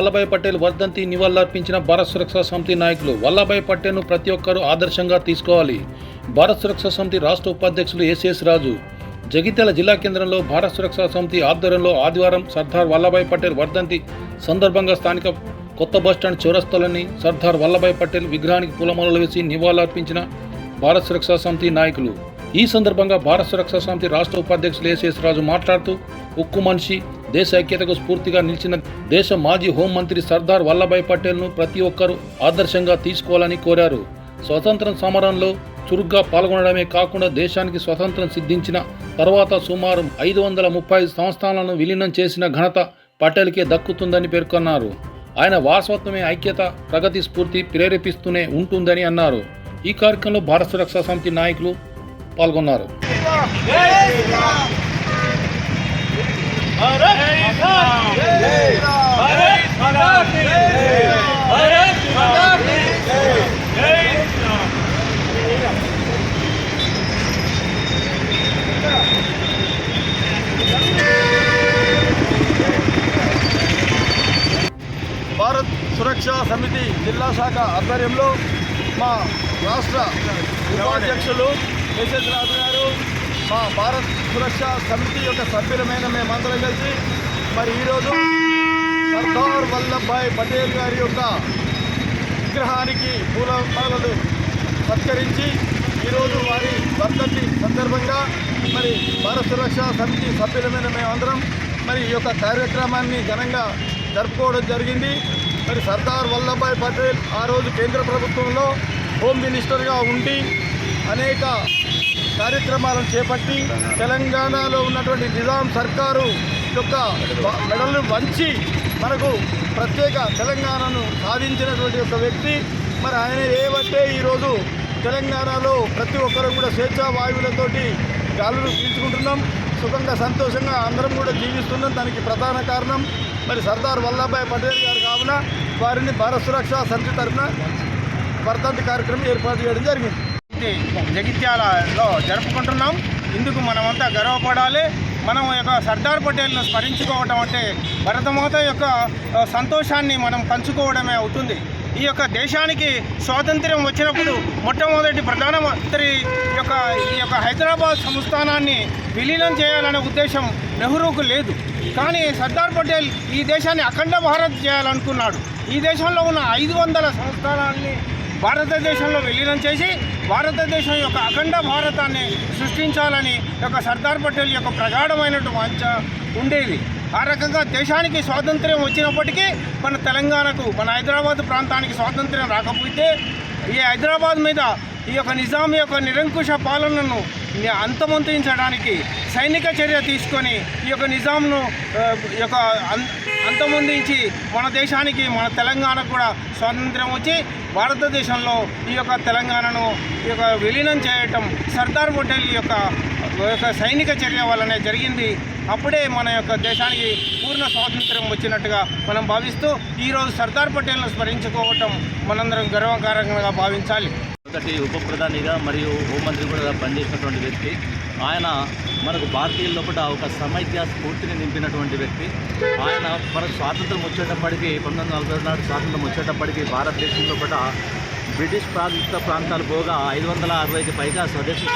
వల్లభాయ్ పటేల్ వర్ధంతి నివాళులర్పించిన భారత్ సురక్షా సమితి నాయకులు వల్లభాయ్ పటేల్ను ప్రతి ఒక్కరూ ఆదర్శంగా తీసుకోవాలి. భారత్ సురక్షా సమితి రాష్ట్ర ఉపాధ్యక్షులు ఎస్ఎస్ రాజు. జగిత్యాల జిల్లా కేంద్రంలో భారత్ సురక్షా సమితి ఆధ్వర్యంలో ఆదివారం సర్దార్ వల్లభాయ్ పటేల్ వర్ధంతి సందర్భంగా స్థానిక కొత్త బస్టాండ్ చౌరస్తాలని సర్దార్ వల్లభాయ్ పటేల్ విగ్రహానికి పూలమాలలు వేసి నివాళులర్పించిన భారత్ సురక్షా సమితి నాయకులు. ఈ సందర్భంగా భారత్ సురక్షా సమితి రాష్ట్ర ఉపాధ్యక్షులు ఏసీఎస్ రాజు మాట్లాడుతూ ఉక్కు మనిషి దేశ ఐక్యతకు స్ఫూర్తిగా నిలిచిన దేశ మాజీ హోంమంత్రి సర్దార్ వల్లభాయ్ పటేల్ను ప్రతి ఒక్కరూ ఆదర్శంగా తీసుకోవాలని కోరారు. స్వతంత్ర సమరంలో చురుగ్గా పాల్గొనడమే కాకుండా దేశానికి స్వతంత్రం సిద్ధించిన తర్వాత సుమారు ఐదు వందల ముప్పై ఐదు సంస్థానాలను విలీనం చేసిన ఘనత పటేల్కే దక్కుతుందని పేర్కొన్నారు. ఆయన వారసత్వమే ఐక్యత ప్రగతి స్ఫూర్తి ప్రేరేపిస్తూనే ఉంటుందని అన్నారు. ఈ కార్యక్రమంలో భారత సురక్షా సమితి నాయకులు పాల్గొన్నారు. సమితి జిల్లా శాఖ ఆధ్వర్యంలో మా రాష్ట్ర ఉపాధ్యక్షులు ఎస్ఎస్ రాజు గారు మా భారత్ సురక్ష సమితి యొక్క సభ్యులమైన మేమందరం కలిసి మరి ఈరోజు సర్దార్ వల్లభాయ్ పటేల్ గారి యొక్క విగ్రహానికి పూలమాలలు సత్కరించి ఈరోజు వారి వర్ధంతి సందర్భంగా మరి భారత సురక్ష సమితి సభ్యులమైన మేమందరం మరి ఈ యొక్క కార్యక్రమాన్ని ఘనంగా జరుపుకోవడం జరిగింది. మరి సర్దార్ వల్లభాయ్ పటేల్ ఆ రోజు కేంద్ర ప్రభుత్వంలో హోమ్ మినిస్టర్గా ఉండి అనేక కార్యక్రమాలను చేపట్టి తెలంగాణలో ఉన్నటువంటి నిజాం సర్కారు యొక్క వ- మెడలు వంచి మనకు ప్రత్యేక తెలంగాణను సాధించినటువంటి ఒక వ్యక్తి. మరి ఆయన ఏమంటే ఈరోజు తెలంగాణలో ప్రతి ఒక్కరు కూడా స్వేచ్ఛా వాయువులతోటి గాలులు పీల్చుకుంటున్నాం. సుఖంగా సంతోషంగా అందరం కూడా జీవిస్తున్నాం. దానికి ప్రధాన కారణం మరి సర్దార్ వల్లభాయ్ పటేల్ గారు కావున వారిని భారత సురక్ష సమితి తరఫున వర్ధంతి కార్యక్రమం ఏర్పాటు చేయడం జరిగింది. జగిత్యాలలో జరుపుకుంటున్నాం. ఇందుకు మనమంతా గర్వపడాలి. మనం యొక్క సర్దార్ పటేల్ను స్మరించుకోవటం అంటే భరతమాత యొక్క సంతోషాన్ని మనం పంచుకోవడమే అవుతుంది. ఈ యొక్క దేశానికి స్వాతంత్ర్యం వచ్చినప్పుడు మొట్టమొదటి ప్రధానమంత్రి యొక్క ఈ యొక్క హైదరాబాద్ సంస్థానాన్ని విలీనం చేయాలనే ఉద్దేశం నెహ్రూకు లేదు. కానీ సర్దార్ పటేల్ ఈ దేశాన్ని అఖండ భారత్ చేయాలనుకున్నాడు. ఈ దేశంలో ఉన్న ఐదు వందల సంస్థానాన్ని భారతదేశంలో విలీనం చేసి భారతదేశం యొక్క అఖండ భారతాన్ని సృష్టించాలని యొక్క సర్దార్ పటేల్ యొక్క ప్రగాఢమైనటువంటి వాంఛ ఉండేది. ఆ రకంగా దేశానికి స్వాతంత్ర్యం వచ్చినప్పటికీ మన తెలంగాణకు మన హైదరాబాద్ ప్రాంతానికి స్వాతంత్ర్యం రాకపోతే ఈ హైదరాబాద్ మీద ఈ యొక్క నిజాం యొక్క నిరంకుశ పాలనను అంతమొందించడానికి సైనిక చర్య తీసుకొని ఈ యొక్క నిజాంను ఈ యొక్క అం- అంతమొందించి మన దేశానికి మన తెలంగాణకు కూడా స్వాతంత్ర్యం వచ్చి భారతదేశంలో ఈ యొక్క తెలంగాణను ఈ యొక్క విలీనం చేయటం సర్దార్ పటేల్ యొక్క యొక్క సైనిక చర్య వల్లనే జరిగింది. అప్పుడే మన యొక్క దేశానికి పూర్ణ స్వాతంత్ర్యం వచ్చినట్టుగా మనం భావిస్తూ ఈరోజు సర్దార్ పటేల్ను స్మరించుకోవటం మనందరం గర్వకారంగా భావించాలి. మొదటి ఉప ప్రధానిగా మరియు హోంమంత్రి కూడా పనిచేసినటువంటి వ్యక్తి. ఆయన మనకు భారతీయుల లోపల ఒక సమైక్య స్ఫూర్తిని నింపినటువంటి వ్యక్తి. ఆయన మనకు స్వాతంత్రం వచ్చేటప్పటికి పంతొమ్మిది వందల నలభై నాడు స్వాతంత్రం వచ్చేటప్పటికి భారతదేశం లోపల బ్రిటిష్ ప్రాంత ప్రాంతాలు పోగా ఐదు వందల అరవైకి పైగా స్వదేశీ